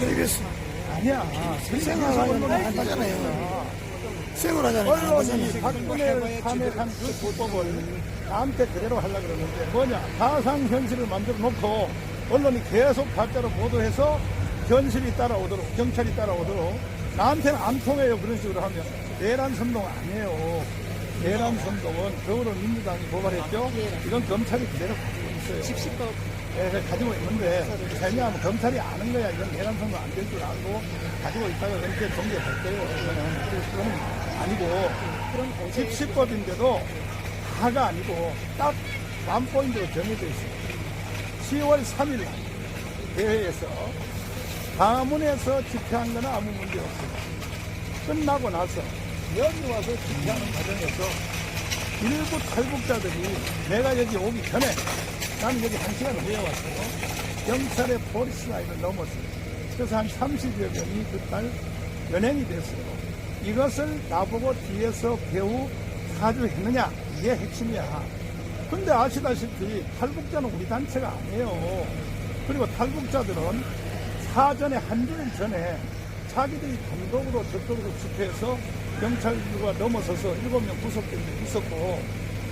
KBS 아니야. 생활하려면 안 하잖아요. 생활하잖아요. 안 언론이 하잖아요. 박근혜를 탄핵한 그 불법을 나한테 그대로 하려고 그러는데 뭐냐 가상현실을 만들어 놓고 언론이 계속 가짜로 보도해서 현실이 따라오도록 경찰이 따라오도록 나한테는 안 통해요 그런 식으로 하면 내란 선동 아니에요 내란 선동은 더불어민주당이 고발했죠 이건 검찰이 그대로 가지고 있어요 예, 가지고 있는데 왜냐하면 검찰이 아는 거야 이건 내란 선동 안될 줄 알고 가지고 있다가 그렇게 공개할 거예요 이거는 그건 아니고 그런 집시법인데도 다가 아니고 딱 완포인트로 정해져 있어요. 10월 3일 날 대회에서 가문에서 집회한 거는 아무 문제 없어요. 끝나고 나서 여기 와서 집회하는 과정에서 일부 탈북자들이 내가 여기 오기 전에 나는 여기 한 시간 후에 왔어요. 경찰의 포리스 라인을 넘었어요. 그래서 한 30여 명이 그날 연행이 됐어요. 이것을 나보고 뒤에서 배우 사주했느냐 이게 핵심이야. 근데 아시다시피 탈북자는 우리 단체가 아니에요. 그리고 탈북자들은 사전에 한 주일 전에 자기들이 단독으로 저쪽으로 집회해서 경찰과 넘어서서 일곱 명 구속된 게 있었고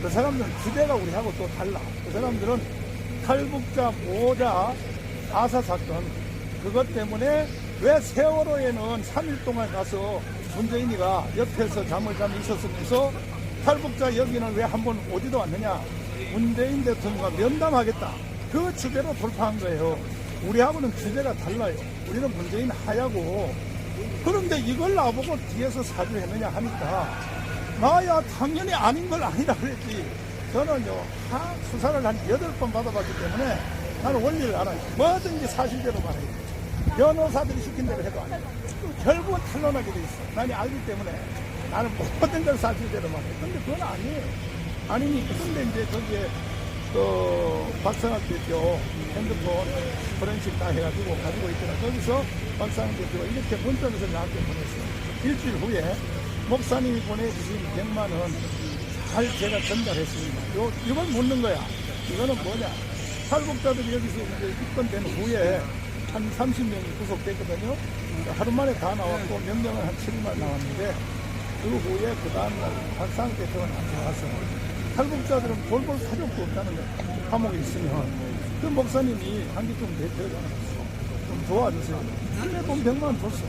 그 사람들은 기대가 우리하고 또 달라. 그 사람들은 탈북자 모자 아사 사건 그것 때문에 왜 세월호에는 3일 동안 가서 문재인이가 옆에서 잠을 잠이 있었으면서 탈북자 여기는 왜 한 번 오지도 않느냐? 문재인 대통령과 면담하겠다. 그 주제로 돌파한 거예요. 우리하고는 주제가 달라요. 우리는 문재인 하야고. 그런데 이걸 나보고 뒤에서 사주했느냐 하니까 나야 당연히 아닌 걸 아니라 그랬지 저는요 다 수사를 한 여덟 번 받아봤기 때문에 나는 원리를 알아요 뭐든지 사실대로 말해요 변호사들이 시킨 대로 해도 안 돼. 결국은 탄론하게 돼 있어. 나는 알기 때문에 나는 모든 걸 사실대로 말해. 근데 그건 아니에요. 아니니, 근데 이제 거기에 그 박상학 대표 핸드폰 포렌식 다 해가지고 가지고 있더라. 거기서 박상학 대표가 이렇게 문자를 나한테 보냈어. 일주일 후에 목사님이 보내주신 100만 원 잘 제가 전달했습니다. 요, 이걸 묻는 거야. 이거는 뭐냐. 탈북자들이 여기서 이제 입건된 후에 한 30명이 구속됐거든요. 하루 만에 다 나왔고 명령은 한 7일만 나왔는데 그 후에 그 다음날 박상 대표가 나한테 와서 탈북자들은 볼볼 사족도 없다는 거예요. 감옥에 있으면 그 목사님이 한기tum 대표가 좀 도와주세요. 돈 100만 원 줬어.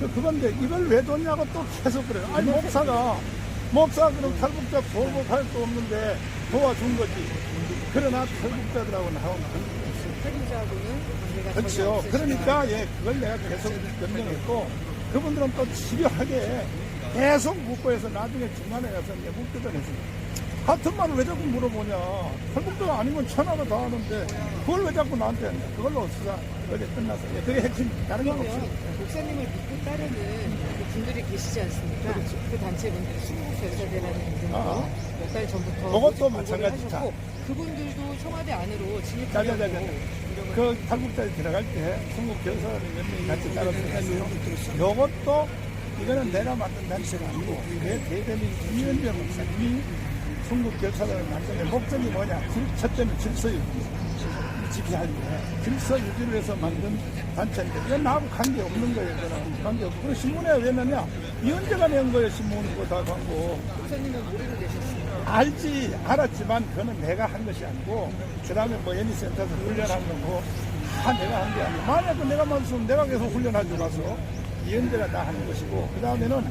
그- 그건데 이걸 왜 줬냐고 또 계속 그래요. 아니 목사가 목사 그럼 탈북자 볼볼 할도 없는데 도와준 거지. 그러나 탈북자들하고 나하고 관계가 그렇죠. 그러니까 예 그걸 내가 계속 변명했고 그분들은 또 집요하게 계속 묻고 해서 나중에 중간에 가서 이제 묻거든했어요. 같은 말을 왜 자꾸 물어보냐. 탈북자가 아니면 천하가 다 하는데 그걸 왜 자꾸 나한테 했냐. 그걸로 수사 어제 끝났어요. 예, 그게 핵심 다른 건 없어요. 목사님을 믿고 따르는 그 분들이 계시지 않습니까? 그렇죠. 그 단체 분들이 순국 결사대라는 이름으로 아. 몇달 전부터 그것도 마찬가지다. 하셨고 그분들도 청와대 안으로. 진입하려고 그 탈북자에 들어갈 때 중국 몇 명이 같이 따라 들어갔어요. 요것도 이거는 내가 만든 단체가 아니고 내 대변인 이현재 목사님이 중국 결사단을 만드는 목적이 뭐냐? 질- 첫째는 질서 유 지. 지키할 때 질서 유지를 위해서 만든 단체인데 이건 나하고 관계 없는 거예요. 이거는 관계 없고 그리고 신문에 왜 냈냐? 이현재가 낸 거예요. 신문 그거 다 광고. 목사님은 모르고 계셨습니다. 알지 알았지만 그거는 내가 한 것이 아니고 그 다음에 뭐 연희센터에서 훈련한 거고 다 내가 한 게 아니고 만약 그 내가 말씀 내가 계속 훈련하지 가서 이현대가 다 하는 것이고 그 다음에는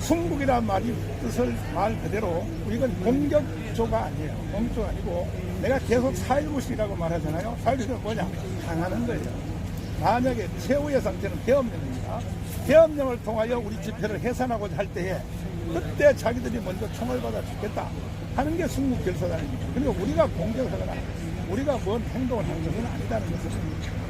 순국이란 말이 뜻을 말 그대로 이건 공격조가 아니에요 공격조가 아니고 내가 계속 사일구식이라고 말하잖아요 사일구식은 뭐냐 당하는 거예요 만약에 최후의 상태는 계엄령입니다. 계엄령을 통하여 우리 집회를 해산하고자 할 때에 그때 자기들이 먼저 총을 받아 죽겠다 하는 게 순국 결사단입니다. 그리고 우리가 공격하거나 우리가 뭔 행동을 하는 것은 아니다는 것을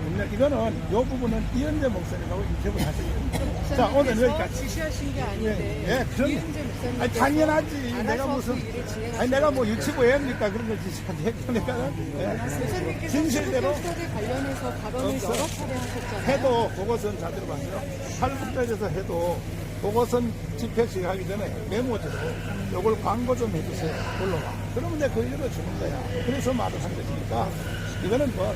분명 이거는 이 부분은 이현재 목사님하고 하셔야 됩니다. 자 오늘 여기까지. 지시하신 게 아닌데 예, 예, 목사님께서 아니, 당연하지. 내가 무슨 그 진행하시는 아니 내가 뭐. 유치부 애입니까 그런 걸 지시하지 내가 예. 목사님께서 진실대로 수국결사대 관련해서 발언을. 여러 차례 하셨잖아요. 해도 그것은 잘 들어봤어요. 탈북자에서 해도 보고선 집회 시작하기 전에 메모지로 요걸 광고 좀 해주세요. 올라와. 그러면 내가 그 일을 주는 거야. 그래서 말을 한 것이니까 이거는 뭐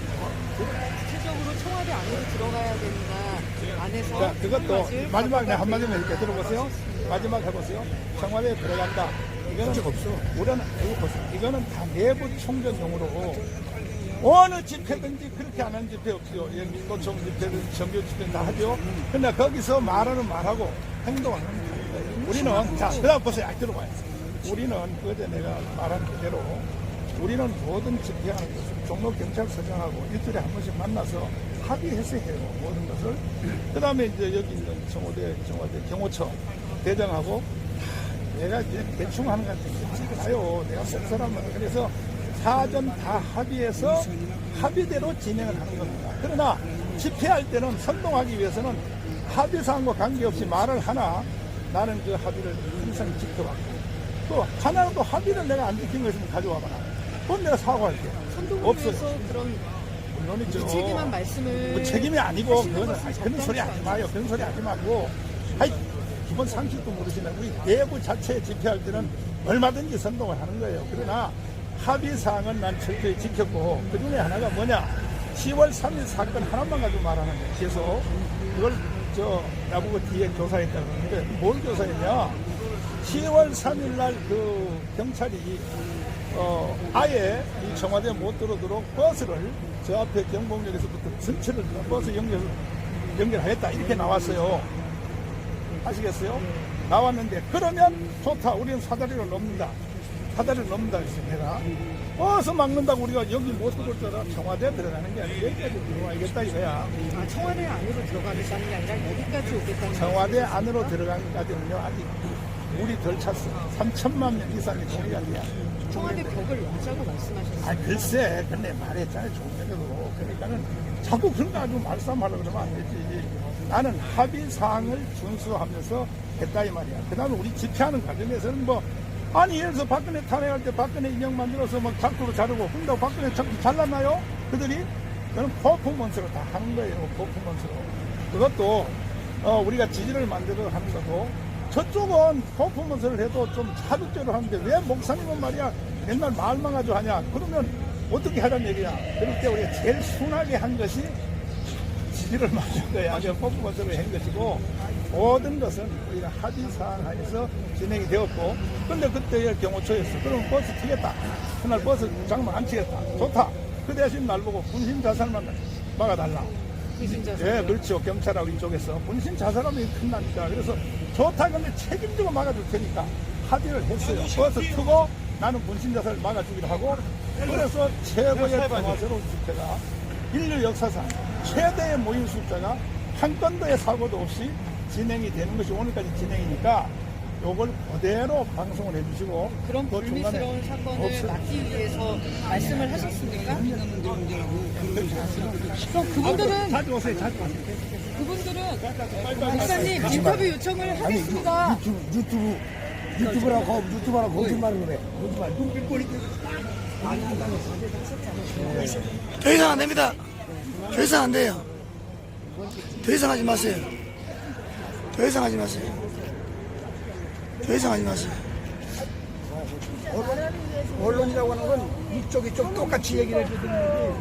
구체적으로 청와대 안으로 들어가야 된다. 안에서 자, 그것도 마지막에 한마디만 이렇게 들어보세요. 마지막 해보세요. 청와대에 들어간다. 이거는 없어. 우리는 이거 보세요. 이거는 다 내부 총전용으로 어느 집회든지 그렇게 안 하는 집회 없어요. 여기 도청 집회든 정규 집회 다 하죠. 근데 거기서 말하는 말하고 행동하는 거예요. 우리는 자, 그다음 보세요. 아, 들어봐요. 우리는 어제 내가 말한 그대로 우리는 모든 집회하는 것을 종로 경찰서장하고 일주일에 한 번씩 만나서 합의해서 해요. 모든 것을. 그 다음에 이제 여기 있는 청와대, 청와대 경호처 대장하고 내가 그냥 대충 하는 것게 나요. 내가 쓸 사람은. 그래서 사전 다 합의해서 합의대로 진행을 하는 겁니다. 그러나 집회할 때는 선동하기 위해서는 합의사항과 관계없이 말을 하나 나는 그 합의를 항상 지켜왔고 또 하나라도 합의를 내가 안 지킨 거 있으면 가져와봐라. 그건 내가 사과할게. 위해서 그런 물론이죠. 무책임한 말씀을 그 책임이 아니고 하시는 그거는 것은 아니, 그런 소리 하지 마요. 그런 소리 하지 말고 아이 기본 상식도 모르시네. 우리 내부 자체 집회할 때는 얼마든지 선동을 하는 거예요. 그러나 합의 사항은 난 철저히 지켰고 그 중에 하나가 뭐냐? 10월 3일 사건 하나만 가지고 말하는 거예요. 계속 이걸 저 나보고 뒤에 조사했다고 하는데 뭘 조사했냐? 10월 3일 날 그 경찰이 어, 아예 이 청와대에 못 들어도록 버스를 저 앞에 경복역에서부터 전체를 버스 연결, 연결하겠다. 이렇게 나왔어요. 아시겠어요? 나왔는데, 그러면 좋다. 우리는 사다리를 넘는다. 사다리를 넘는다. 그랬어, 내가. 버스 막는다고 우리가 여기 못 들어올 줄 알아. 청와대에 들어가는 게 아니고 여기까지 들어와야겠다 이거야. 아, 청와대 안으로 들어가겠다는 게 아니라 여기까지 오겠다는 청와대 안으로 들어가기까지는요, 아직 물이 덜 찼어. 3천만 명 이상이 돼야. 청와대 벽을 열자고 말씀하셨어요. 아, 글쎄, 근데 말했잖아요, 조금이라도. 그러니까는 자꾸 그런 거 가지고 말싸움하려고 그러면 안 되지. 나는 합의 사항을 준수하면서 했다, 이 말이야. 그 다음에 우리 집회하는 과정에서는 뭐, 아니, 예를 들어서 박근혜 탄핵할 때 박근혜 인형 만들어서 막 각도로 자르고, 근데 박근혜 정치 잘랐나요? 그들이? 그는 퍼포먼스로 다 하는 거예요, 퍼포먼스로. 그것도, 어, 우리가 지지를 만들어 하는 것도, 저쪽은 퍼포먼스를 해도 좀 자극적으로 하는데 왜 목사님은 말이야 맨날 말만 가지고 하냐 그러면 어떻게 하란 얘기야 그럴 때 우리가 제일 순하게 한 것이 지지를 만든 거야 그냥 퍼포먼스를 한 것이고 모든 것은 우리가 합의사항 하에서 진행이 되었고 근데 그때의 경호처였어. 그러면 버스 튀겠다. 그날 버스 장만 안 치겠다. 좋다. 그 대신 날 보고 군신 자살만 막아달라. 예, 그렇죠. 경찰하고 이쪽에서. 본신 자살하면 큰다니까. 그래서 좋다 근데 책임지고 막아줄 테니까 합의를 했어요. 버스 트고 나는 본신 자살 막아주기로 하고 그래서 최고의 평화스러운 집회가. 인류 역사상 최대의 모임 숫자가 한 건도의 사고도 없이 진행이 되는 것이 오늘까지 진행이니까 요걸 그대로 방송을 해주시고 그런 그 불미스러운 사건을 없어요. 막기 위해서 말씀을 하셨습니까? 그럼 그분들은 자주 오세요. 자주 오세요. 그분들은 목사님 인터뷰 요청을 하겠습니다. 유튜브, 유튜브, 유튜브라고, 유튜브라고 거짓말을 그래. 거짓말. 눈빛 보니까. 더 이상 안 됩니다. 더 이상 안 돼요. 더 이상 하지 마세요. 더 이상 하지 마세요. 더 이상 하지 마세요. 언론 이라고 하는 건 이쪽 이쪽 똑같이 얘기를 해주는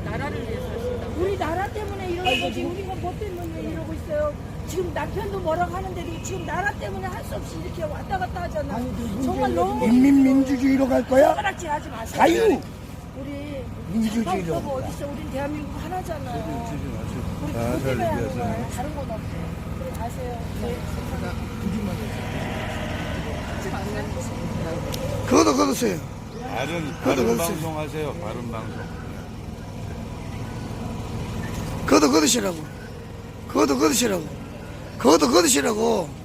우리 나라 때문에 이러는 거지 우리가 뭐 때문에 이러고 있어요. 지금 남편도 뭐라고 하는데도 지금 나라 때문에 할 수 없이 이렇게 왔다 갔다 하잖아. 정말 너무 인민민주주의로 갈 거야? 손가락질 하지 마세요. 자유! 우리 민주주의로. 어딨어? 우린 대한민국 하나잖아요 우리 그것 때문에 하는 거예요. 다른 건 없어요 네. 그것도 거두세요. 바른 바른. 방송 하세요. 바른 방송. 그것도 거두시라고. 그것도 거두시라고. 그것도 거두시라고.